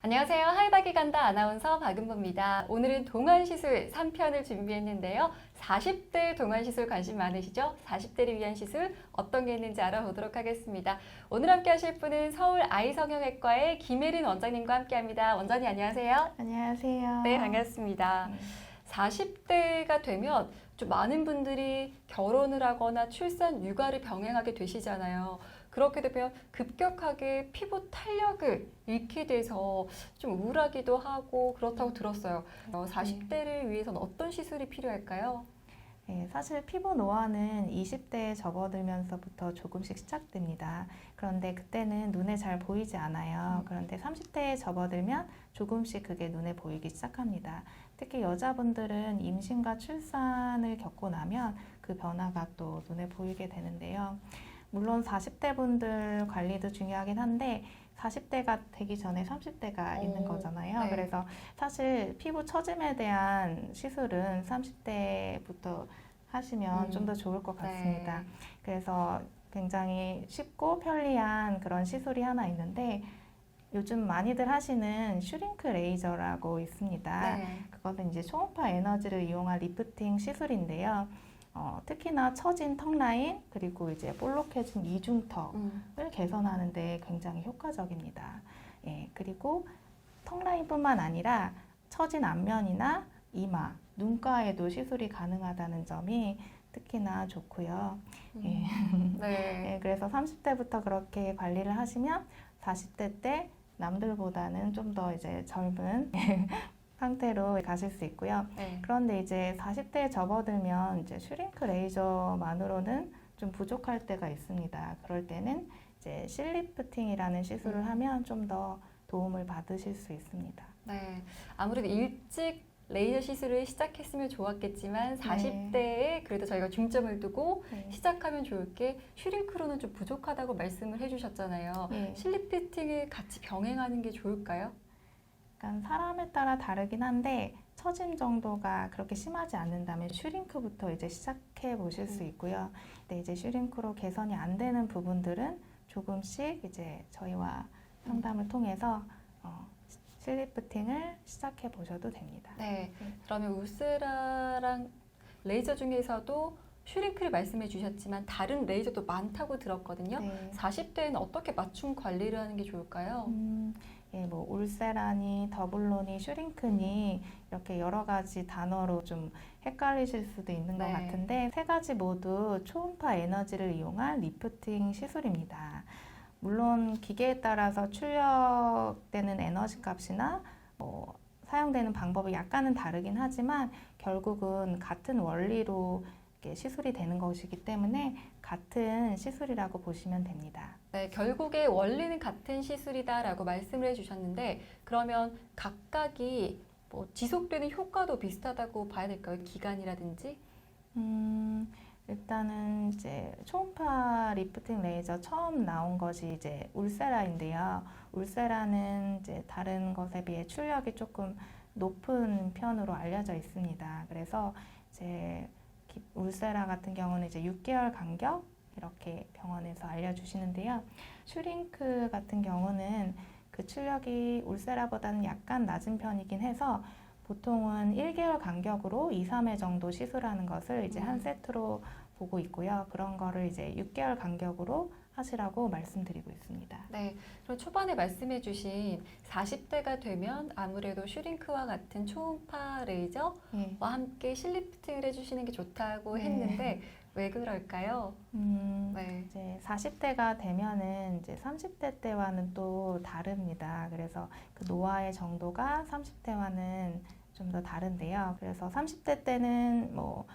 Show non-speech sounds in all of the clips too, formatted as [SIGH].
안녕하세요. 하이박이 간다 아나운서 박은보입니다. 오늘은 동안시술 3편을 준비했는데요. 40대 동안시술 관심 많으시죠? 40대를 위한 시술 어떤 게 있는지 알아보도록 하겠습니다. 오늘 함께 하실 분은 서울 아이성형외과의 김혜린 원장님과 함께 합니다. 원장님 안녕하세요. 안녕하세요. 네, 반갑습니다. 40대가 되면 좀 많은 분들이 결혼을 하거나 출산, 육아를 병행하게 되시잖아요. 그렇게 되면 급격하게 피부 탄력을 잃게 돼서 좀 우울하기도 하고 그렇다고 들었어요. 어, 40대를 위해서는 어떤 시술이 필요할까요? 네, 사실 피부 노화는 20대에 접어들면서부터 조금씩 시작됩니다. 그런데 그때는 눈에 잘 보이지 않아요. 음. 그런데 30대에 접어들면 조금씩 그게 눈에 보이기 시작합니다. 특히 여자분들은 임신과 출산을 겪고 나면 그 변화가 또 눈에 보이게 되는데요. 물론 40대 분들 관리도 중요하긴 한데 40대가 되기 전에 30대가 있는 오, 거잖아요. 네. 그래서 사실 피부 처짐에 대한 시술은 30대부터 하시면 음, 좀더 좋을 것 같습니다. 네. 그래서 굉장히 쉽고 편리한 그런 시술이 하나 있는데 요즘 많이들 하시는 슈링크 레이저라고 있습니다. 네. 그것은 이제 초음파 에너지를 이용한 리프팅 시술인데요. 어, 특히나 처진 턱 라인 그리고 이제 볼록해진 이중턱을 음, 개선하는데 굉장히 효과적입니다. 예, 그리고 턱 라인뿐만 아니라 처진 앞면이나 이마, 눈가에도 시술이 가능하다는 점이 특히나 좋고요. 예. 네. [LAUGHS] 예, 그래서 30대부터 그렇게 관리를 하시면 40대 때 남들보다는 좀 더 이제 젊은 상태로 가실 수 있고요. 네. 그런데 이제 40대에 접어들면 이제 슈링크 레이저만으로는 좀 부족할 때가 있습니다. 그럴 때는 이제 실리프팅이라는 시술을 음. 하면 좀 더 도움을 받으실 수 있습니다. 네. 아무래도 일찍 레이저 시술을 시작했으면 좋았겠지만 40대에 그래도 저희가 중점을 두고 네. 시작하면 좋을 게 슈링크로는 좀 부족하다고 말씀을 해주셨잖아요. 예. 실리피팅을 같이 병행하는 게 좋을까요? 약간 사람에 따라 다르긴 한데 처짐 정도가 그렇게 심하지 않는다면 슈링크부터 이제 시작해 보실 수 음. 있고요. 근데 이제 슈링크로 개선이 안 되는 부분들은 조금씩 이제 저희와 상담을 통해서 어, 실리프팅을 시작해 보셔도 됩니다. 네. 네. 그러면 울세라랑 레이저 중에서도 슈링크를 말씀해 주셨지만 다른 레이저도 많다고 들었거든요. 네. 40대에는 어떻게 맞춤 관리를 하는 게 좋을까요? 음, 예, 뭐 울세라니 더블로니 슈링크니 이렇게 여러 가지 단어로 좀 헷갈리실 수도 있는 것 네. 같은데 세 가지 모두 초음파 에너지를 이용한 리프팅 시술입니다. 물론 기계에 따라서 출력되는 에너지 값이나 뭐 사용되는 방법이 약간은 다르긴 하지만 결국은 같은 원리로 시술이 되는 것이기 때문에 같은 시술이라고 보시면 됩니다. 네, 결국에 원리는 같은 시술이다라고 말씀을 해주셨는데 그러면 각각이 뭐 지속되는 효과도 비슷하다고 봐야 될까요? 기간이라든지? 음, 일단은 이제 초음파 리프팅 레이저 처음 나온 것이 이제 울세라인데요. 울세라는 이제 다른 것에 비해 출력이 조금 높은 편으로 알려져 있습니다. 그래서 이제 기- 울세라 같은 경우는 이제 6개월 간격 이렇게 병원에서 알려주시는데요. 슈링크 같은 경우는 그 출력이 울세라보다는 약간 낮은 편이긴 해서 보통은 1개월 간격으로 2, 3회 정도 시술하는 것을 이제 한 음. 세트로 보고 있고요. 그런 거를 이제 6개월 간격으로 하시라고 말씀드리고 있습니다. 네, 그럼 초반에 말씀해 주신 40대가 되면 아무래도 슈링크와 같은 초음파 레이저와 예. 함께 실리프팅을 해 주시는 게 좋다고 네. 했는데 왜 그럴까요? 음, 네. 이제 40대가 되면은 이제 30대 때와는 또 다릅니다. 그래서 그 노화의 정도가 30대와는 좀 더 다른데요. 그래서 30대 때는 뭐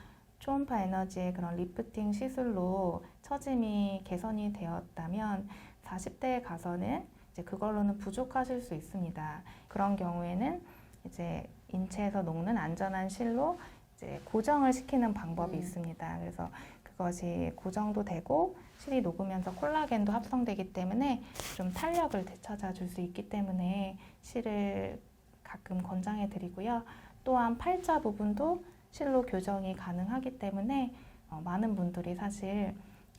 초음파 에너지의 그런 리프팅 시술로 처짐이 개선이 되었다면 40대에 가서는 이제 그걸로는 부족하실 수 있습니다. 그런 경우에는 이제 인체에서 녹는 안전한 실로 이제 고정을 시키는 방법이 음. 있습니다. 그래서 그것이 고정도 되고 실이 녹으면서 콜라겐도 합성되기 때문에 좀 탄력을 되찾아 줄 수 있기 때문에 실을 가끔 권장해 드리고요. 또한 팔자 부분도 실로 교정이 가능하기 때문에 어, 많은 분들이 사실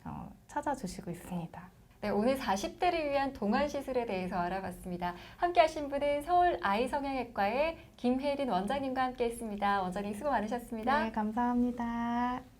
어, 찾아주시고 있습니다. 네, 오늘 40대를 위한 동안 시술에 대해서 알아봤습니다. 함께 하신 분은 서울 아이성형외과의 김혜린 원장님과 함께 했습니다. 원장님 수고 많으셨습니다. 네, 감사합니다.